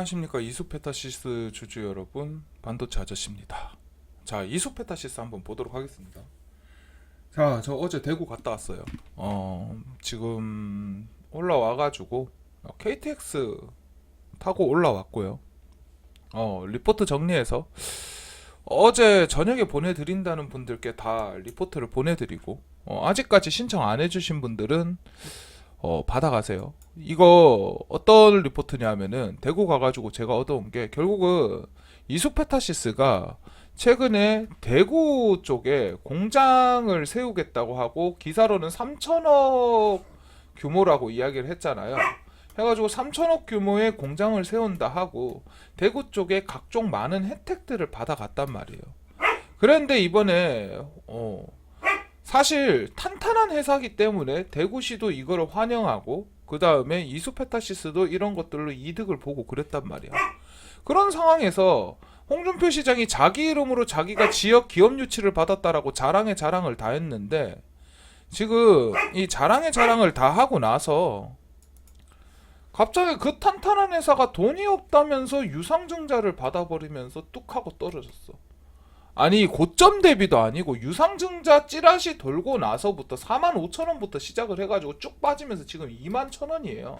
안녕하십니까. 이수페타시스 주주 여러분 반도체 아저씨입니다. 자 이수페타시스 한번 보도록 하겠습니다. 자 저 어제 대구 갔다 왔어요. 어 지금 올라와 가지고 KTX 타고 올라왔고요. 어 리포트 정리해서 어제 저녁에 보내드린다는 분들께 다 리포트를 보내드리고 어, 아직까지 신청 안 해주신 분들은 어, 받아가세요. 이거 어떤 리포트냐면은 대구 가가지고 제가 얻어온 게 결국은 이수페타시스가 최근에 대구 쪽에 공장을 세우겠다고 하고 기사로는 3천억 규모라고 이야기를 했잖아요. 해가지고 3천억 규모의 공장을 세운다 하고 대구 쪽에 각종 많은 혜택들을 받아갔단 말이에요. 그런데 이번에 어, 사실 탄탄한 회사기 때문에 대구시도 이거를 환영하고 그 다음에 이수페타시스도 이런 것들로 이득을 보고 그랬단 말이야. 그런 상황에서 홍준표 시장이 자기 이름으로 자기가 지역 기업 유치를 받았다라고 자랑에 자랑을 다 했는데 지금 이 자랑에 자랑을 다 하고 나서 갑자기 그 탄탄한 회사가 돈이 없다면서 유상증자를 받아버리면서 뚝 하고 떨어졌어. 아니 고점 대비도 아니고 유상증자 찌라시 돌고 나서부터 4만 5천 원부터 시작을 해가지고 쭉 빠지면서 지금 2만 천 원이에요.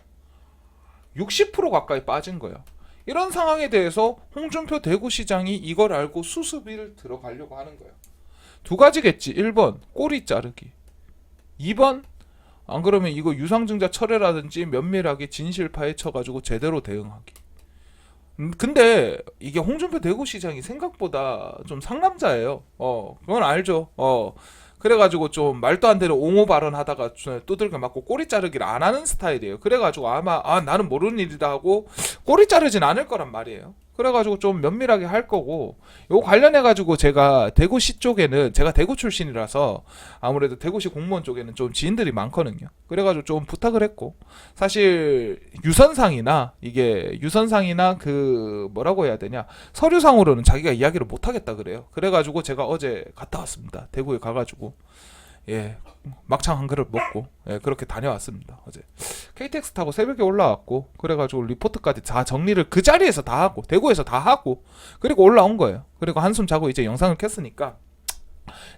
60% 가까이 빠진 거야. 이런 상황에 대해서 홍준표 대구시장이 이걸 알고 수습을 들어가려고 하는 거야. 두 가지겠지. 1번 꼬리 자르기. 2번 안 그러면 이거 유상증자 철회라든지 면밀하게 진실 파헤쳐가지고 제대로 대응하기. 음, 근데 이게 홍준표 대구시장이 생각보다 좀 상남자예요. 어, 그건 알죠. 어, 그래가지고 좀 말도 안 되는 옹호 발언하다가 좀 두들겨 맞고 꼬리 자르기를 안 하는 스타일이에요. 그래가지고 아마 아 나는 모르는 일이다 하고 꼬리 자르진 않을 거란 말이에요. 그래가지고 좀 면밀하게 할 거고 요 관련해가지고 제가 대구시 쪽에는 제가 대구 출신이라서 아무래도 대구시 공무원 쪽에는 좀 지인들이 많거든요. 그래가지고 좀 부탁을 했고 사실 유선상이나 이게 유선상이나 그 뭐라고 해야 되냐 서류상으로는 자기가 이야기를 못 하겠다 그래요. 그래가지고 제가 어제 갔다 왔습니다. 대구에 가가지고 예 막창 한 그릇 먹고 예 그렇게 다녀왔습니다. 어제 KTX 타고 새벽에 올라왔고 그래가지고 리포트까지 다 정리를 그 자리에서 다 하고 대구에서 다 하고 그리고 올라온 거예요. 그리고 한숨 자고 이제 영상을 켰으니까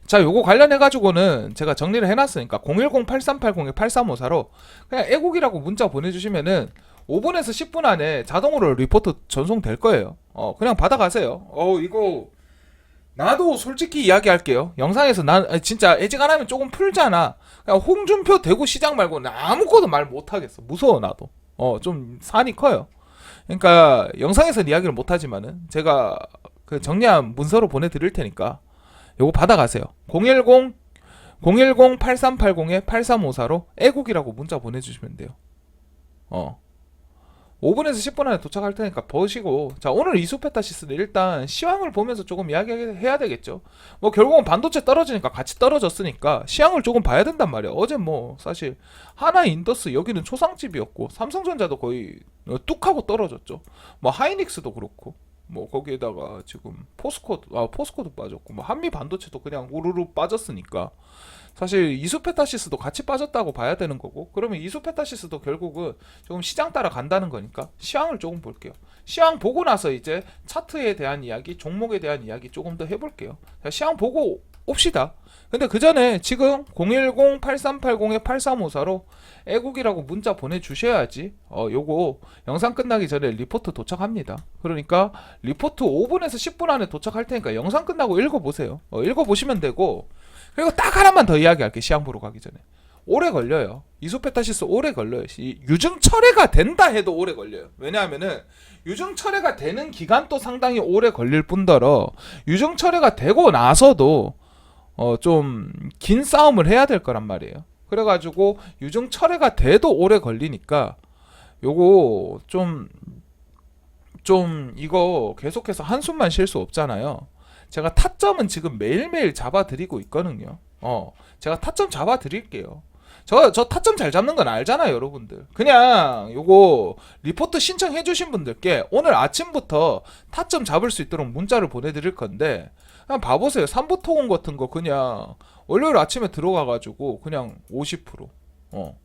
자, 요거 관련해 가지고는 제가 정리를 해놨으니까 010-8380-8354로 그냥 애국이라고 문자 보내주시면은 5분에서 10분 안에 자동으로 리포트 전송될 거예요. 어, 그냥 받아가세요. 어, 이거 나도 솔직히 이야기할게요. 영상에서 난 진짜 애지간하면 조금 풀잖아. 그냥 홍준표 대구 시장 말고는 아무것도 말 못하겠어. 무서워 나도. 어, 좀 산이 커요. 그러니까 영상에서는 이야기를 못하지만은 제가 그 정리한 문서로 보내드릴 테니까 요거 받아가세요. 010 010-8380에 8354로 애국이라고 문자 보내주시면 돼요. 어. 5분에서 10분 안에 도착할 테니까 보시고. 자 오늘 이수페타시스는 일단 시황을 보면서 조금 이야기해야 되겠죠. 뭐 결국은 반도체 떨어지니까 같이 떨어졌으니까 시황을 조금 봐야 된단 말이야. 어제 뭐 사실 하나 인더스 여기는 초상집이었고 삼성전자도 거의 뚝 하고 떨어졌죠. 뭐 하이닉스도 그렇고 뭐 거기에다가 지금 포스코 아 포스코도 빠졌고 뭐 한미 반도체도 그냥 우르르 빠졌으니까 사실 이수페타시스도 같이 빠졌다고 봐야 되는 거고 그러면 이수페타시스도 결국은 조금 시장 따라 간다는 거니까 시황을 조금 볼게요. 시황 보고 나서 이제 차트에 대한 이야기, 종목에 대한 이야기 조금 더 해볼게요. 자, 시황 보고 옵시다. 근데 그 전에 지금 010-8380-8354로 애국이라고 문자 보내주셔야지 어 요거 영상 끝나기 전에 리포트 도착합니다. 그러니까 리포트 5분에서 10분 안에 도착할 테니까 영상 끝나고 읽어보세요. 어, 읽어보시면 되고 그리고 딱 하나만 더 이야기할게 시향 보러 가기 전에 오래 걸려요 이소페타시스 오래 걸려요 이 유증 철회가 된다 해도 오래 걸려요 왜냐하면은 유증 철회가 되는 기간도 상당히 오래 걸릴 뿐더러 유증 철회가 되고 나서도 어 좀 긴 싸움을 해야 될 거란 말이에요 그래가지고 유증 철회가 돼도 오래 걸리니까 요거 좀 좀 이거 계속해서 한숨만 쉴 수 없잖아요 제가 타점은 지금 매일매일 잡아드리고 있거든요. 어, 제가 타점 잡아드릴게요. 저, 저 타점 잘 잡는 건 알잖아요, 여러분들. 그냥 요거 리포트 신청해주신 분들께 오늘 아침부터 타점 잡을 수 있도록 문자를 보내드릴 건데, 그냥 봐보세요. 삼부토공 같은 거 그냥 월요일 아침에 들어가가지고 그냥 50%. 어.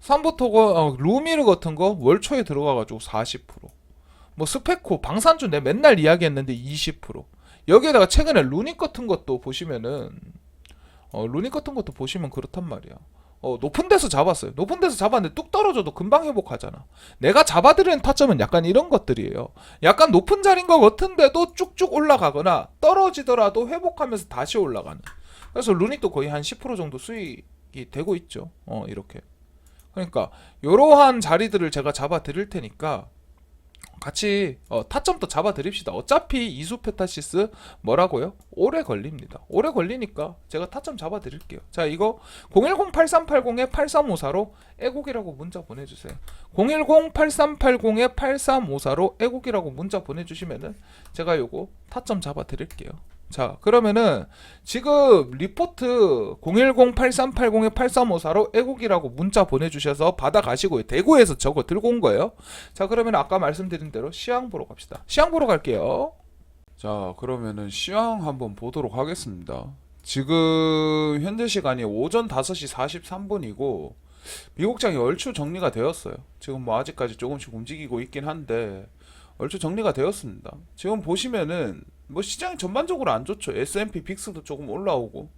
삼부토건, 어, 루미르 같은 거 월초에 들어가가지고 40%. 뭐 스페코 방산주 내 맨날 이야기했는데 20% 여기에다가 최근에 루닉 같은 것도 보시면은 어 루닉 같은 것도 보시면 그렇단 말이야 어 높은 데서 잡았어요. 높은 데서 잡았는데 뚝 떨어져도 금방 회복하잖아. 내가 잡아드리는 타점은 약간 이런 것들이에요. 약간 높은 자리인 것 같은데도 쭉쭉 올라가거나 떨어지더라도 회복하면서 다시 올라가는. 그래서 루닉도 거의 한 10% 정도 수익이 되고 있죠. 어 이렇게. 그러니까 이러한 자리들을 제가 잡아 드릴 테니까 같이 어, 타점도 잡아 드립시다. 어차피 이수페타시스 뭐라고요? 오래 걸립니다. 오래 걸리니까 제가 타점 잡아 드릴게요. 자, 이거 010-8380에 8354로 애국이라고 문자 보내주세요. 010-8380에 8354로 애국이라고 문자 보내주시면은 제가 요거 타점 잡아 드릴게요. 자, 그러면은 지금 리포트 010-8380에 8354로 애국이라고 문자 보내주셔서 받아가시고요. 대구에서 저거 들고 온 거예요. 자, 그러면 아까 말씀드린 대로 시황 보러 갑시다. 시황 보러 갈게요. 자, 그러면은 시황 한번 보도록 하겠습니다. 지금 현재 시간이 오전 5시 43분이고 미국장이 얼추 정리가 되었어요. 지금 뭐 아직까지 조금씩 움직이고 있긴 한데 얼추 정리가 되었습니다. 지금 보시면은 뭐 시장이 전반적으로 안 좋죠. S&P 빅스도 조금 올라오고.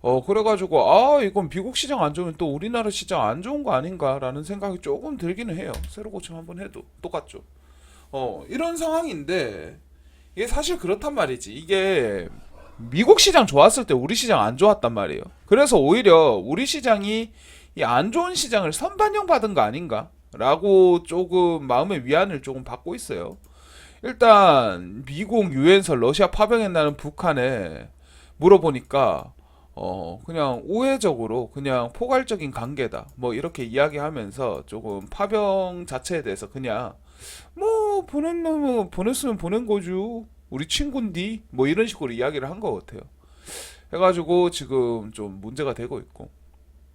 어 그래가지고 아 이건 미국 시장 안 좋으면 또 우리나라 시장 안 좋은 거 아닌가라는 생각이 조금 들기는 해요. 새로 고침 한번 해도 똑같죠. 어 이런 상황인데 이게 사실 그렇단 말이지. 이게 미국 시장 좋았을 때 우리 시장 안 좋았단 말이에요. 그래서 오히려 우리 시장이 이 안 좋은 시장을 선반영 받은 거 아닌가 라고 조금 마음의 위안을 조금 받고 있어요. 일단 미국 유엔서 러시아 파병했다는 북한에 물어보니까 어 그냥 우회적으로 그냥 포괄적인 관계다. 뭐 이렇게 이야기하면서 조금 파병 자체에 대해서 그냥 뭐 보낸 놈은 보냈으면 보낸 거죠. 우리 친구인디? 뭐 이런 식으로 이야기를 한 것 같아요. 해가지고 지금 좀 문제가 되고 있고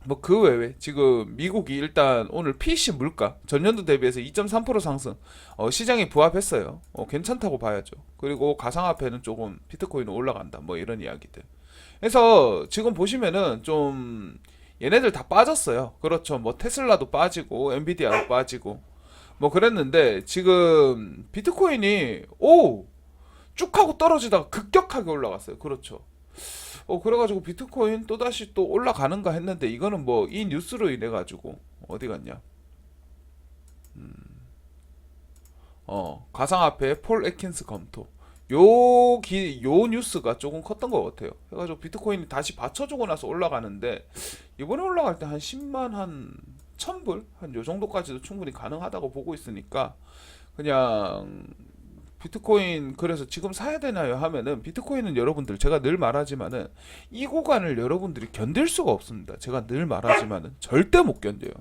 뭐 그 외에 지금 미국이 일단 오늘 PC 물가 전년도 대비해서 2.3% 상승 어, 시장에 부합했어요. 어, 괜찮다고 봐야죠. 그리고 가상화폐는 조금 비트코인은 올라간다. 뭐 이런 이야기들. 그래서 지금 보시면은 좀 얘네들 다 빠졌어요. 그렇죠. 뭐 테슬라도 빠지고 엔비디아도 빠지고 뭐 그랬는데 지금 비트코인이 오! 쭉 하고 떨어지다가 급격하게 올라갔어요. 그렇죠. 어 그래가지고 비트코인 또 다시 또 올라가는가 했는데 이거는 뭐 이 뉴스로 인해 가지고 어디 갔냐? 어 가상화폐 폴 에킨스 검토 요 기 요 뉴스가 조금 컸던 것 같아요. 해가지고 비트코인이 다시 받쳐주고 나서 올라가는데 이번에 올라갈 때 한 10만 한 1000불 한 요 정도까지도 충분히 가능하다고 보고 있으니까 그냥 비트코인 그래서 지금 사야 되나요 하면은 비트코인은 여러분들 제가 늘 말하지만은 이 구간을 여러분들이 견딜 수가 없습니다. 제가 늘 말하지만은 절대 못 견뎌요.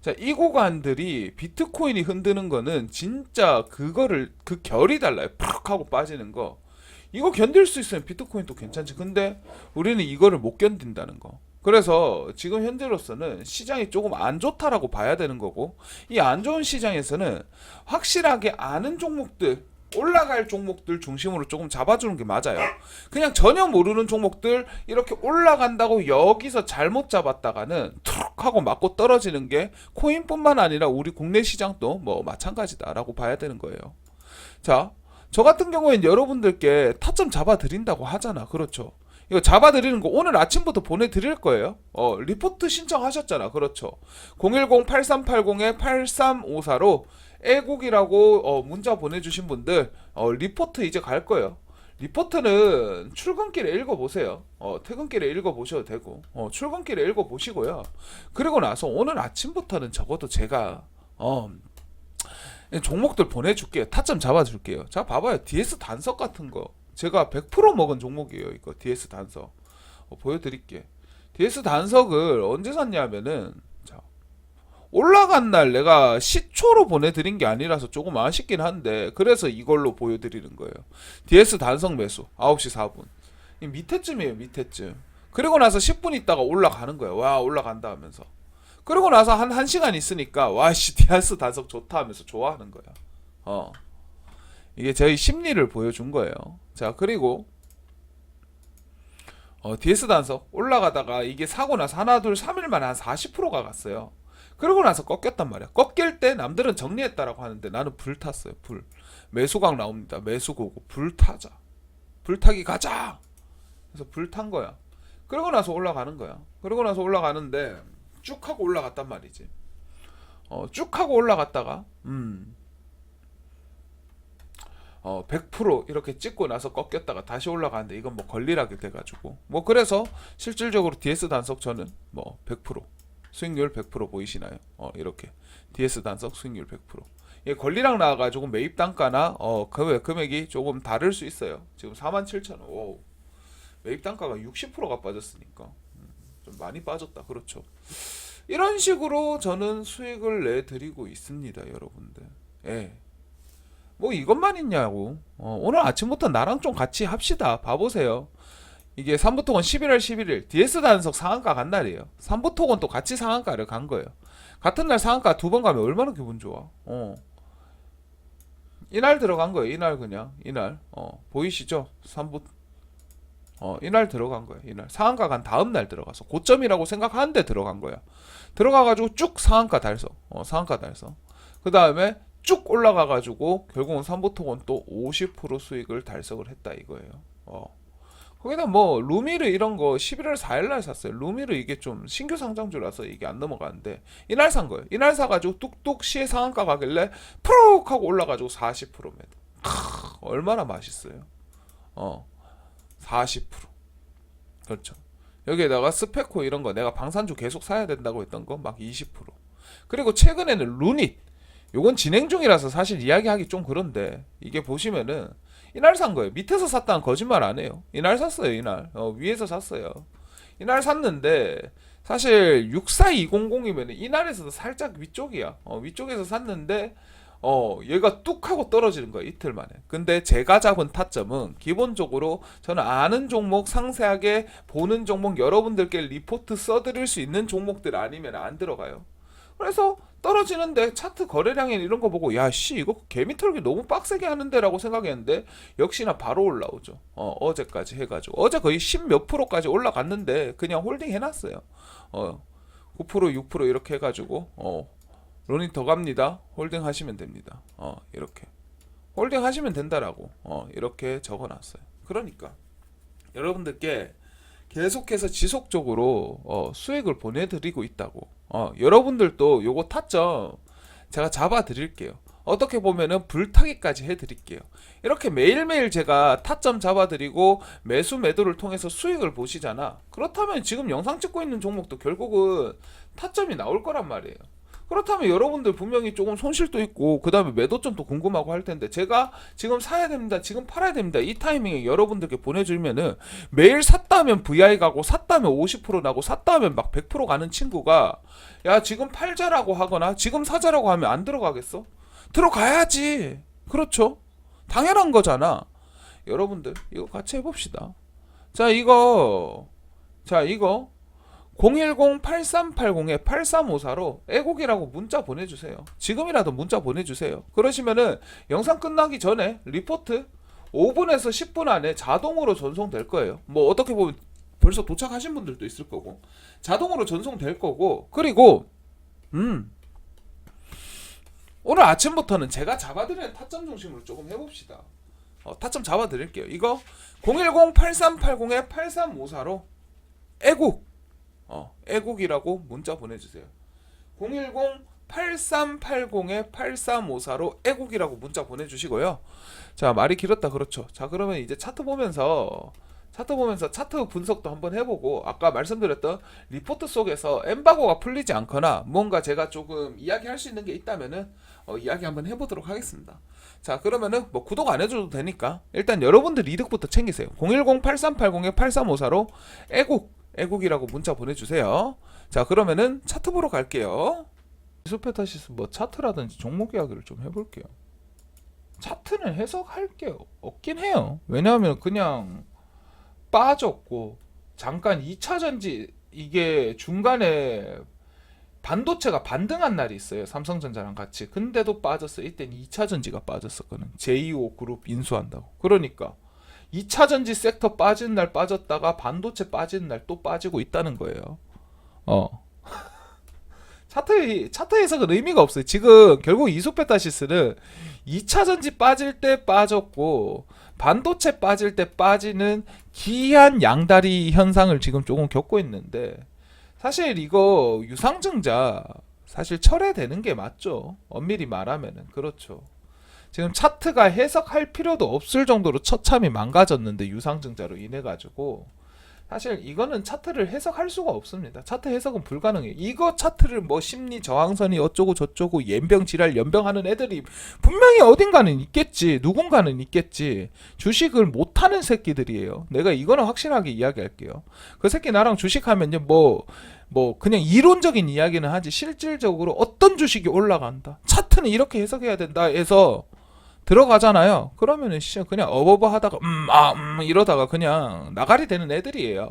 자, 이 구간들이 비트코인이 흔드는 거는 진짜 그거를 그 결이 달라요. 팍 하고 빠지는 거. 이거 견딜 수 있으면 비트코인도 괜찮지. 근데 우리는 이거를 못 견딘다는 거. 그래서 지금 현재로서는 시장이 조금 안 좋다라고 봐야 되는 거고 이 안 좋은 시장에서는 확실하게 아는 종목들 올라갈 종목들 중심으로 조금 잡아주는 게 맞아요. 그냥 전혀 모르는 종목들 이렇게 올라간다고 여기서 잘못 잡았다가는 툭 하고 맞고 떨어지는 게 코인뿐만 아니라 우리 국내 시장도 뭐 마찬가지다라고 봐야 되는 거예요. 자, 저 같은 경우엔 여러분들께 타점 잡아드린다고 하잖아. 그렇죠. 이거 잡아드리는 거 오늘 아침부터 보내드릴 거예요. 어, 리포트 신청하셨잖아. 그렇죠. 010-8380-8354로 애국이라고 어, 문자 보내주신 분들 어, 리포트 이제 갈 거예요. 리포트는 출근길에 읽어보세요. 어, 퇴근길에 읽어보셔도 되고, 어, 출근길에 읽어보시고요. 그리고 나서 오늘 아침부터는 적어도 제가, 어, 종목들 보내줄게요. 타점 잡아줄게요. 자, 봐봐요. DS 단석 같은 거. 제가 100% 먹은 종목이에요. 이거 DS 단석. 어, 보여드릴게. DS 단석을 언제 샀냐면은, 자, 올라간 날 내가 시초로 보내드린 게 아니라서 조금 아쉽긴 한데, 그래서 이걸로 보여드리는 거예요. DS 단석 매수. 9시 4분. 이 밑에쯤이에요, 밑에쯤. 그리고 나서 10분 있다가 올라가는 거예요. 와, 올라간다 하면서. 그러고 나서 한 1시간 있으니까 와씨 디아스 단속 좋다 하면서 좋아하는 거야. 어. 이게 저희 심리를 보여준 거예요. 자, 그리고 어, DS 단속 올라가다가 이게 사고 나서 하나 둘 3일 만에 한 40%가 갔어요. 그러고 나서 꺾였단 말이야. 꺾일 때 남들은 정리했다라고 하는데 나는 불 탔어요. 불. 매수각 나옵니다. 매수고고 불 타자. 불타기 가자. 그래서 불탄 거야. 그러고 나서 올라가는 거야. 그러고 나서 올라가는데 쭉 하고 올라갔단 말이지. 어, 쭉 하고 올라갔다가 음. 어, 100% 이렇게 찍고 나서 꺾였다가 다시 올라가는데 이건 뭐 걸리락이 돼가지고 뭐 그래서 실질적으로 DS 단속 저는 뭐 100% 수익률 100% 보이시나요? 어 이렇게 DS 단속 수익률 100% 예, 권리랑 나와가지고 매입 단가나 어 금액, 금액이 조금 다를 수 있어요. 지금 47,000원. 오. 매입 단가가 60%가 빠졌으니까 음, 좀 많이 빠졌다. 그렇죠. 이런 식으로 저는 수익을 내 드리고 있습니다, 여러분들. 예. 뭐 이것만 있냐고. 어, 오늘 아침부터 나랑 좀 같이 합시다. 봐보세요. 이게 삼부토건 11월 11일 DS 단속 상한가 간 날이에요. 삼부토건 또 같이 상한가를 간 거예요. 같은 날 상한가 두 번 가면 얼마나 기분 좋아. 어. 이날 들어간 거예요. 이날 그냥 이날. 어. 보이시죠? 삼부 어, 이날 들어간 거야. 이날 상한가 간 다음 날 들어가서 고점이라고 생각하는데 들어간 거야. 들어가 가지고 쭉 상한가 달성. 어, 상한가 달성. 그 다음에 쭉 올라가 가지고 결국은 삼보통은 또 50% 수익을 달성을 했다 이거예요. 어. 거기다 뭐 루미르 이런 거 11월 4일 날 샀어요. 루미르 이게 좀 신규 상장주라서 이게 안 넘어가는데 이날 산 거예요. 이날 사 가지고 뚝뚝 시에 상한가 가길래 푸룩 하고 올라 가지고 40% 매도. 크, 얼마나 맛있어요. 어. 40% 그렇죠. 여기에다가 스페코 이런 거 내가 방산주 계속 사야 된다고 했던 거 막 20% 그리고 최근에는 루닛 요건 진행 중이라서 사실 이야기하기 좀 그런데 이게 보시면은 이날 산 거예요. 밑에서 샀다는 거짓말 안 해요. 이날 샀어요. 이날 어, 위에서 샀어요. 이날 샀는데 사실 64200이면 이날에서도 살짝 위쪽이야. 어, 위쪽에서 샀는데 어 얘가 뚝 하고 떨어지는 거야 이틀 만에 근데 제가 잡은 타점은 기본적으로 저는 아는 종목 상세하게 보는 종목 여러분들께 리포트 써드릴 수 있는 종목들 아니면 안 들어가요 그래서 떨어지는데 차트 거래량이 이런 거 보고 야 씨 이거 개미털기 너무 빡세게 하는데라고 생각했는데 역시나 바로 올라오죠 어 어제까지 해가지고 어제 거의 10 몇 프로까지 올라갔는데 그냥 홀딩 해놨어요 어 9% 6% 이렇게 해가지고 어 론이 더 갑니다. 홀딩 하시면 됩니다. 어, 이렇게. 홀딩 하시면 된다라고. 어, 이렇게 적어 놨어요. 그러니까 여러분들께 계속해서 지속적으로 어, 수익을 보내 드리고 있다고. 어, 여러분들도 요거 타점 제가 잡아 드릴게요. 어떻게 보면은 불타기까지 해 드릴게요. 이렇게 매일매일 제가 타점 잡아 드리고 매수 매도를 통해서 수익을 보시잖아. 그렇다면 지금 영상 찍고 있는 종목도 결국은 타점이 나올 거란 말이에요. 그렇다면 여러분들 분명히 조금 손실도 있고 그 다음에 매도점도 궁금하고 할 텐데 제가 지금 사야 됩니다 지금 팔아야 됩니다 이 타이밍에 여러분들께 보내주면은 매일 샀다면 VI 가고 샀다면 50% 나고 샀다면 막 100% 가는 친구가 야 지금 팔자라고 하거나 지금 사자라고 하면 안 들어가겠어? 들어가야지. 그렇죠? 당연한 거잖아. 여러분들 이거 같이 해봅시다. 자 이거. 자 이거 010-8380-8354로 애곡이라고 문자 보내주세요. 지금이라도 문자 보내주세요. 그러시면은 영상 끝나기 전에 리포트 5분에서 10분 안에 자동으로 전송될 거예요. 뭐 어떻게 보면 벌써 도착하신 분들도 있을 거고 자동으로 전송될 거고 그리고 음 오늘 아침부터는 제가 잡아드리는 타점 중심으로 조금 해봅시다. 어, 타점 잡아드릴게요. 이거 010-8380-8354로 애국 어, 애국이라고 문자 보내주세요. 010 8380에 8354로 애국이라고 문자 보내주시고요. 자 말이 길었다 그렇죠. 자 그러면 이제 차트 보면서 차트 보면서 차트 분석도 한번 해보고 아까 말씀드렸던 리포트 속에서 엠바고가 풀리지 않거나 뭔가 제가 조금 이야기할 수 있는 게 있다면은 어, 이야기 한번 해보도록 하겠습니다. 자 그러면은 뭐 구독 안 해줘도 되니까 일단 여러분들 이득부터 챙기세요. 010 8380에 8354로 애국 애국이라고 문자 보내주세요. 자 그러면은 차트 보러 갈게요. 이소페타시스 뭐 차트라든지 종목 이야기를 좀 해볼게요. 차트는 해석할 게 없긴 해요. 왜냐하면 그냥 빠졌고 잠깐 2차 전지 이게 중간에 반도체가 반등한 날이 있어요. 삼성전자랑 같이. 근데도 빠졌어요. 이때는 2차 전지가 빠졌었거든. 제2호 그룹 인수한다고. 그러니까 2차 전지 섹터 빠진 날 빠졌다가 반도체 빠진 날또 빠지고 있다는 거예요. 어. 차트 차트 해석은 의미가 없어요. 지금 결국 이소페타시스는 2차 전지 빠질 때 빠졌고 반도체 빠질 때 빠지는 기이한 양다리 현상을 지금 조금 겪고 있는데 사실 이거 유상증자 사실 철회되는 게 맞죠. 엄밀히 말하면은 그렇죠. 지금 차트가 해석할 필요도 없을 정도로 처참히 망가졌는데 유상증자로 인해 가지고 사실 이거는 차트를 해석할 수가 없습니다. 차트 해석은 불가능해요. 이거 차트를 뭐 심리 저항선이 어쩌고 저쩌고 연병 지랄 연병하는 애들이 분명히 어딘가는 있겠지. 누군가는 있겠지. 주식을 못 하는 새끼들이에요. 내가 이거는 확실하게 이야기할게요. 그 새끼 나랑 주식하면요 뭐뭐 그냥 이론적인 이야기는 하지 실질적으로 어떤 주식이 올라간다. 차트는 이렇게 해석해야 된다 해서 들어가잖아요. 그러면은 그냥 어버버 하다가 음아 음 이러다가 그냥 나가리 되는 애들이에요.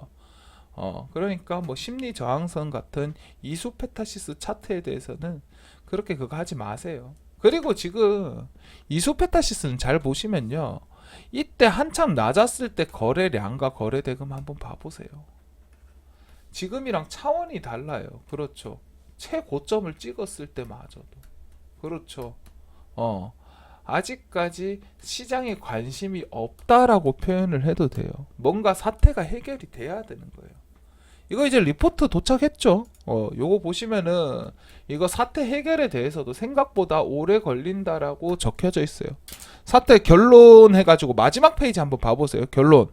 어 그러니까 뭐 심리 저항선 같은 이수 페타시스 차트에 대해서는 그렇게 그거 하지 마세요. 그리고 지금 이수 페타시스는 잘 보시면요. 이때 한참 낮았을 때 거래량과 거래대금 한번 봐보세요. 지금이랑 차원이 달라요. 그렇죠. 최고점을 찍었을 때마저도. 그렇죠. 어. 아직까지 시장에 관심이 없다라고 표현을 해도 돼요. 뭔가 사태가 해결이 돼야 되는 거예요. 이거 이제 리포트 도착했죠. 어, 요거 보시면은 이거 사태 해결에 대해서도 생각보다 오래 걸린다라고 적혀져 있어요. 사태 결론 해가지고 마지막 페이지 한번 봐보세요. 결론.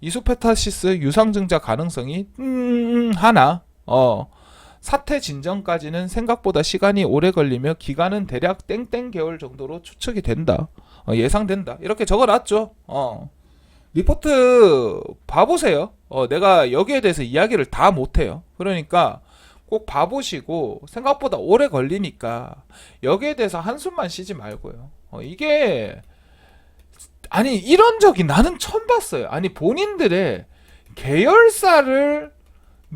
이소페타시스 유상증자 가능성이 음 하나. 어. 사태 진정까지는 생각보다 시간이 오래 걸리며 기간은 대략 땡땡 개월 정도로 추측이 된다. 어, 예상된다. 이렇게 적어놨죠. 어. 리포트 봐보세요. 어, 내가 여기에 대해서 이야기를 다 못해요. 그러니까 꼭 봐보시고 생각보다 오래 걸리니까 여기에 대해서 한숨만 쉬지 말고요. 어, 이게 아니 이런 적이 나는 처음 봤어요. 아니 본인들의 계열사를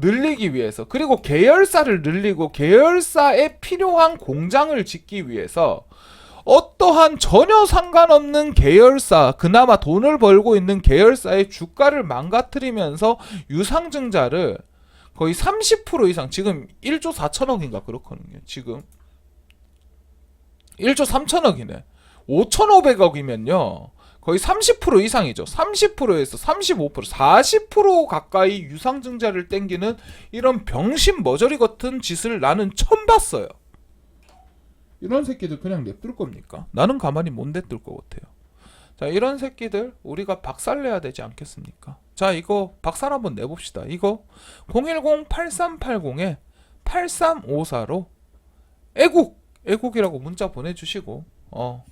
늘리기 위해서 그리고 계열사를 늘리고 계열사에 필요한 공장을 짓기 위해서 어떠한 전혀 상관없는 계열사 그나마 돈을 벌고 있는 계열사의 주가를 망가뜨리면서 유상증자를 거의 30% 이상 지금 1조 4천억인가 그렇거든요 지금. 1조 3천억이네. 5,500억이면요 거의 30% 이상이죠. 30%에서 35%, 40% 가까이 유상증자를 땡기는 이런 병신 머저리 같은 짓을 나는 처음 봤어요. 이런 새끼들 그냥 냅둘 겁니까? 나는 가만히 못 냅둘 것 같아요. 자, 이런 새끼들 우리가 박살내야 되지 않겠습니까? 자, 이거 박살 한번 내봅시다. 이거 010-8380에 8354로 애국, 애국이라고 문자 보내주시고, 어,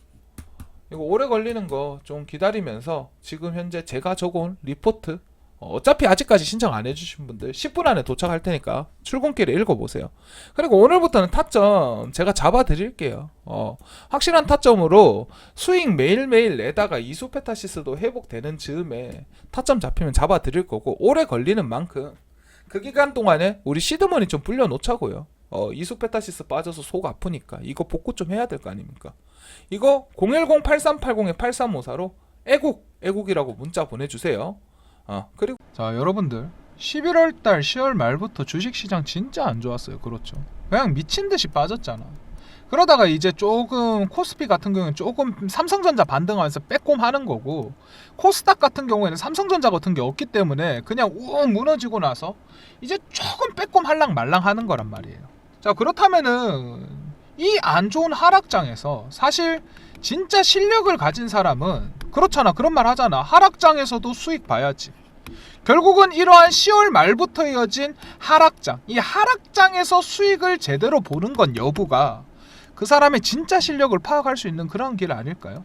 이거 오래 걸리는 거 좀 기다리면서 지금 현재 제가 적어온 리포트 어, 어차피 아직까지 신청 안 해주신 분들 10분 안에 도착할 테니까 출근길에 읽어보세요. 그리고 오늘부터는 타점 제가 잡아드릴게요. 어, 확실한 타점으로 수익 매일매일 내다가 이소페타시스도 회복되는 즈음에 타점 잡히면 잡아드릴 거고 오래 걸리는 만큼 그 기간 동안에 우리 시드머니 좀 불려놓자고요. 어, 이소페타시스 빠져서 속 아프니까 이거 복구 좀 해야 될 거 아닙니까? 이거 010-8380-8354로 애국 애국이라고 문자 보내주세요. 어 그리고 자 여러분들 11월 달 10월 말부터 주식 시장 진짜 안 좋았어요. 그렇죠. 그냥 미친 듯이 빠졌잖아. 그러다가 이제 조금 코스피 같은 경우는 조금 삼성전자 반등하면서 빼꼼하는 거고 코스닥 같은 경우에는 삼성전자 같은 게 없기 때문에 그냥 우웅 무너지고 나서 이제 조금 빼꼼 할랑 말랑 하는 거란 말이에요. 자 그렇다면은 이 안 좋은 하락장에서 사실 진짜 실력을 가진 사람은 그렇잖아 그런 말 하잖아 하락장에서도 수익 봐야지 결국은 이러한 10월 말부터 이어진 하락장 이 하락장에서 수익을 제대로 보는 건 여부가 그 사람의 진짜 실력을 파악할 수 있는 그런 길 아닐까요?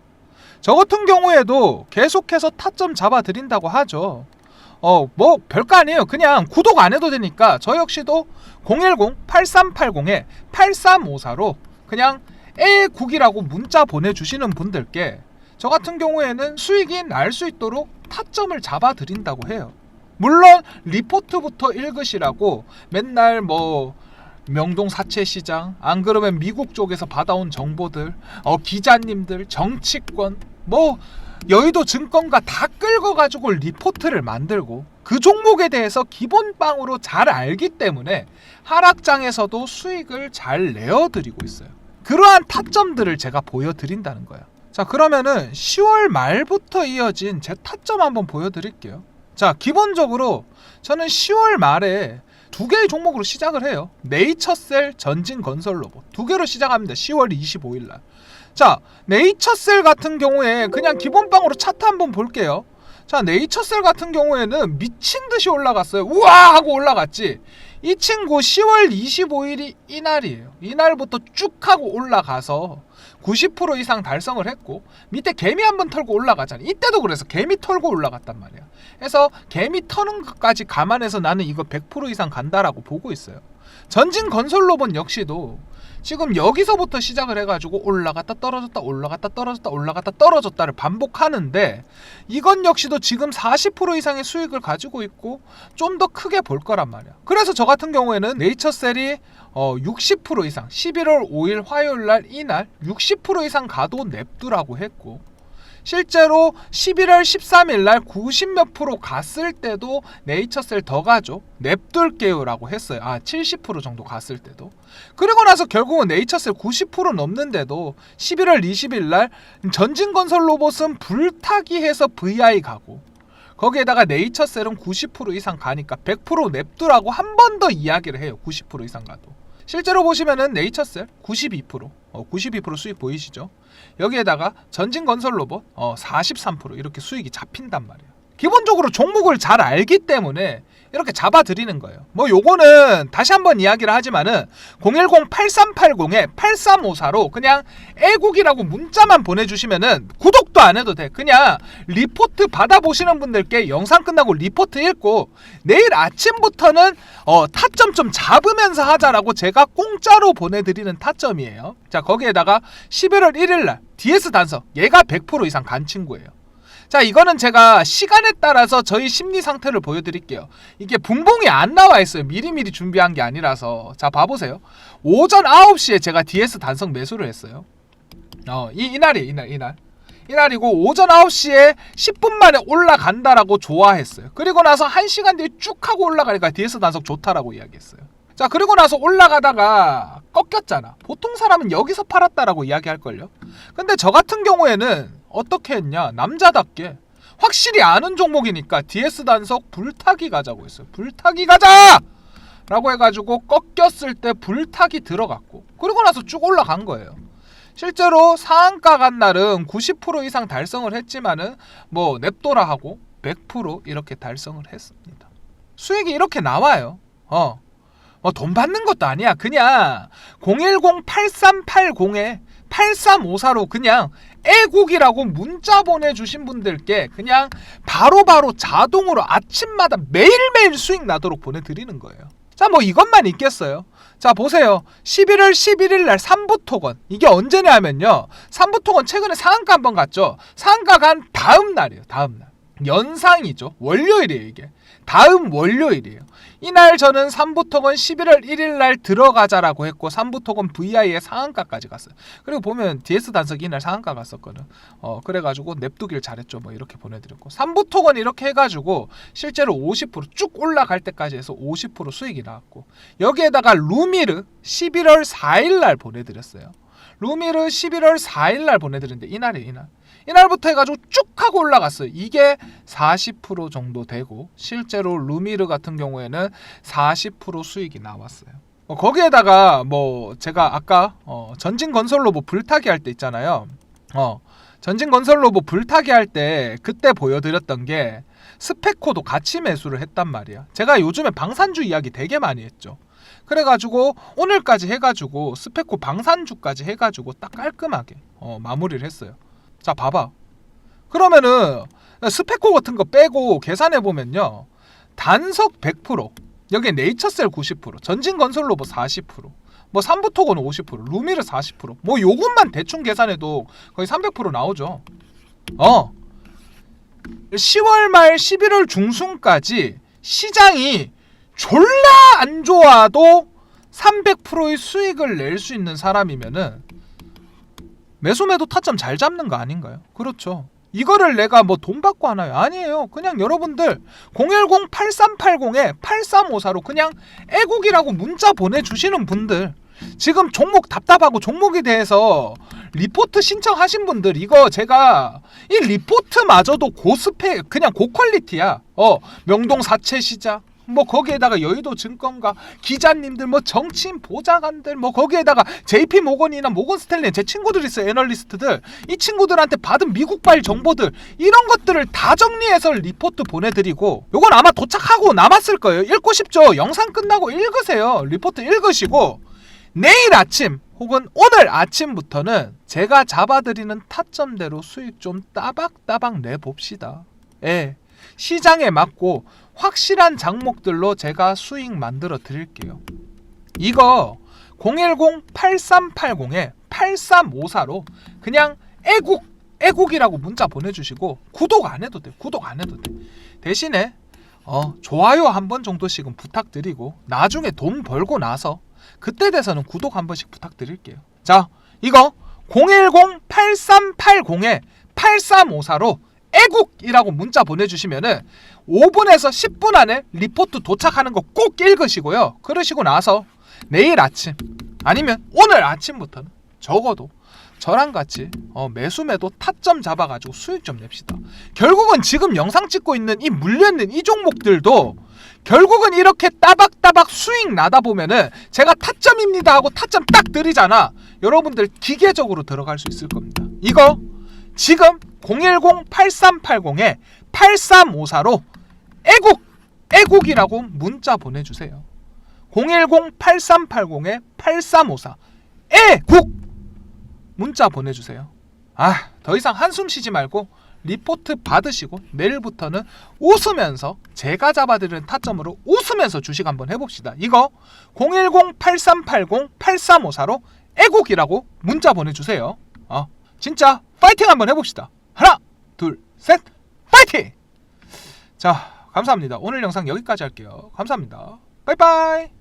저 같은 경우에도 계속해서 타점 잡아 드린다고 하죠. 어, 뭐 별거 아니에요. 그냥 구독 안 해도 되니까 저 역시도 010-8380에 8354로 그냥 애국이라고 문자 보내주시는 분들께 저 같은 경우에는 수익이 날 수 있도록 타점을 잡아 드린다고 해요. 물론 리포트부터 읽으시라고 맨날 뭐 명동 사채 시장 안 그러면 미국 쪽에서 받아온 정보들 어 기자님들 정치권 뭐 여의도 증권가 다 끌고 가지고 리포트를 만들고 그 종목에 대해서 기본빵으로 잘 알기 때문에 하락장에서도 수익을 잘 내어드리고 있어요. 그러한 타점들을 제가 보여드린다는 거예요. 자 그러면은 10월 말부터 이어진 제 타점 한번 보여드릴게요. 자 기본적으로 저는 10월 말에 두 개의 종목으로 시작을 해요. 네이처셀, 전진건설로봇 두 개로 시작합니다. 10월 25일 날. 자 네이처셀 같은 경우에 그냥 기본빵으로 차트 한번 볼게요. 자 네이처셀 같은 경우에는 미친 듯이 올라갔어요. 우와 하고 올라갔지. 이 친구 10월 25일이 이날이에요. 이날부터 쭉 하고 올라가서 90% 이상 달성을 했고 밑에 개미 한번 털고 올라가잖아. 이때도 그래서 개미 털고 올라갔단 말이야. 그래서 개미 터는 것까지 감안해서 나는 이거 100% 이상 간다라고 보고 있어요. 전진 건설 로봇 역시도 지금 여기서부터 시작을 해가지고 올라갔다 떨어졌다 올라갔다 떨어졌다 올라갔다 떨어졌다를 반복하는데 이건 역시도 지금 40% 이상의 수익을 가지고 있고 좀 더 크게 볼 거란 말이야. 그래서 저 같은 경우에는 네이처셀이 어, 60% 이상 11월 5일 화요일 날 이날 60% 이상 가도 냅두라고 했고 실제로 11월 13일 날 90 몇 프로 갔을 때도 네이처셀 더 가죠. 냅둘게요라고 했어요. 아, 70% 정도 갔을 때도. 그리고 나서 결국은 네이처셀 90% 넘는데도 11월 20일 날 전진건설 로봇은 불타기 해서 VI 가고 거기에다가 네이처셀은 90% 이상 가니까 100% 냅두라고 한 번 더 이야기를 해요. 90% 이상 가도. 실제로 보시면은 네이처셀 92%, 어, 92% 수익 보이시죠? 여기에다가 전진 건설 로봇 어, 43% 이렇게 수익이 잡힌단 말이에요. 기본적으로 종목을 잘 알기 때문에 이렇게 잡아 드리는 거예요. 뭐 요거는 다시 한번 이야기를 하지만은 010-8380에 8354로 그냥 애국이라고 문자만 보내주시면은 구독도 안 해도 돼. 그냥 리포트 받아보시는 분들께 영상 끝나고 리포트 읽고 내일 아침부터는 어, 타점 좀 잡으면서 하자라고 제가 공짜로 보내드리는 타점이에요. 자 거기에다가 11월 1일 날 DS 단서 얘가 100% 이상 간 친구예요. 자 이거는 제가 시간에 따라서 저희 심리 상태를 보여드릴게요. 이게 분봉이 안 나와 있어요. 미리미리 준비한 게 아니라서 자 봐보세요. 오전 9시에 제가 DS 단성 매수를 했어요. 어, 이, 이날이에요, 이날, 이날. 이날이고, 오전 9시에 10분 만에 올라간다라고 좋아했어요. 그리고 나서 1시간 뒤에 쭉 하고 올라가니까 DS 단속 좋다라고 이야기했어요. 자, 그리고 나서 올라가다가 꺾였잖아. 보통 사람은 여기서 팔았다라고 이야기할걸요. 근데 저 같은 경우에는 어떻게 했냐? 남자답게. 확실히 아는 종목이니까 DS 단속 불타기 가자고 했어요. 불타기 가자! 라고 해가지고 꺾였을 때 불타기 들어갔고 그리고 나서 쭉 올라간 거예요. 실제로 상한가 간 날은 90% 이상 달성을 했지만은 뭐 냅도라 하고 100% 이렇게 달성을 했습니다. 수익이 이렇게 나와요. 어. 뭐 돈 받는 것도 아니야. 그냥 010-8380에 8354로 그냥 애국이라고 문자 보내주신 분들께 그냥 바로 바로 자동으로 아침마다 매일매일 수익 나도록 보내드리는 거예요. 자, 뭐 이것만 있겠어요. 자, 보세요. 11월 11일 날 삼부토건. 이게 언제냐 하면요. 삼부토건 최근에 상한가 한번 갔죠. 상한가 간 다음 날이에요. 다음 날. 연상이죠. 월요일이에요, 이게. 다음 월요일이에요. 이날 저는 삼부토건 11월 1일 날 들어가자라고 했고 삼부토건 VI의 상한가까지 갔어요. 그리고 보면 DS 단석 이날 상한가 갔었거든. 어 그래가지고 냅두길 잘했죠. 뭐 이렇게 보내드렸고 삼부토건 이렇게 해가지고 실제로 50%쭉 올라갈 때까지 해서 50% 수익이 나왔고 여기에다가 루미르 11월 4일 날 보내드렸어요. 루미르 11월 4일 날 보내드렸는데 이날이 이날. 이날부터 해가지고 쭉 하고 올라갔어요. 이게 40% 정도 되고 실제로 루미르 같은 경우에는 40% 수익이 나왔어요. 어, 거기에다가 뭐 제가 아까 어, 전진 건설로 뭐 불타기 할 때 있잖아요. 어, 전진 건설로 뭐 불타기 할 때 그때 보여드렸던 게 스페코도 같이 매수를 했단 말이야. 제가 요즘에 방산주 이야기 되게 많이 했죠. 그래가지고 오늘까지 해가지고 스페코 방산주까지 해가지고 딱 깔끔하게 어, 마무리를 했어요. 자 봐봐. 그러면은 스페코 같은 거 빼고 계산해 보면요. 단석 100%, 여기 네이처셀 90%, 전진건설로봇 40%, 뭐 삼부토건 50%, 루미르 40%. 뭐 요것만 대충 계산해도 거의 300% 나오죠. 어. 10월 말 11월 중순까지 시장이 졸라 안 좋아도 300%의 수익을 낼 수 있는 사람이면은 매수매도 타점 잘 잡는 거 아닌가요? 그렇죠. 이거를 내가 뭐 돈 받고 하나요? 아니에요. 그냥 여러분들 010-8380에 8354로 그냥 애국이라고 문자 보내주시는 분들 지금 종목 답답하고 종목에 대해서 리포트 신청하신 분들 이거 제가 이 리포트마저도 고스펙 그냥 고퀄리티야. 어 명동 사채 시장 뭐 거기에다가 여의도 증권가 기자님들 뭐 정치인 보좌관들 뭐 거기에다가 JP 모건이나 모건 스탠리 제 친구들 있어요 애널리스트들 이 친구들한테 받은 미국발 정보들 이런 것들을 다 정리해서 리포트 보내드리고 요건 아마 도착하고 남았을 거예요 읽고 싶죠 영상 끝나고 읽으세요 리포트 읽으시고 내일 아침 혹은 오늘 아침부터는 제가 잡아드리는 타점대로 수익 좀 따박따박 내봅시다. 예. 시장에 맞고 확실한 장목들로 제가 수익 만들어 드릴게요. 이거 010-8380에 8354로 그냥 애국 애국이라고 문자 보내주시고 구독 안 해도 돼. 구독 안 해도 돼. 대신에 어, 좋아요 한 번 정도씩은 부탁드리고 나중에 돈 벌고 나서 그때 돼서는 구독 한 번씩 부탁드릴게요. 자, 이거 010-8380에 8354로 애국이라고 문자 보내주시면은 5분에서 10분 안에 리포트 도착하는 거 꼭 읽으시고요. 그러시고 나서 내일 아침 아니면 오늘 아침부터는 적어도 저랑 같이 어, 매수매도 타점 잡아가지고 수익 좀 냅시다. 결국은 지금 영상 찍고 있는 이 물려있는 이 종목들도 결국은 이렇게 따박따박 수익 나다 보면은 제가 타점입니다 하고 타점 딱 드리잖아. 여러분들 기계적으로 들어갈 수 있을 겁니다. 이거 지금 010-8380에 8354로 애국 애국이라고 문자 보내주세요. 010-8380에 8354 애국 문자 보내주세요. 아, 더 이상 한숨 쉬지 말고 리포트 받으시고 내일부터는 웃으면서 제가 잡아드리는 타점으로 웃으면서 주식 한번 해봅시다. 이거 010-8380-8354로 애국이라고 문자 보내주세요. 어, 진짜 파이팅 한번 해봅시다. 하나, 둘, 셋, 파이팅! 자, 감사합니다. 오늘 영상 여기까지 할게요. 감사합니다. 빠이빠이!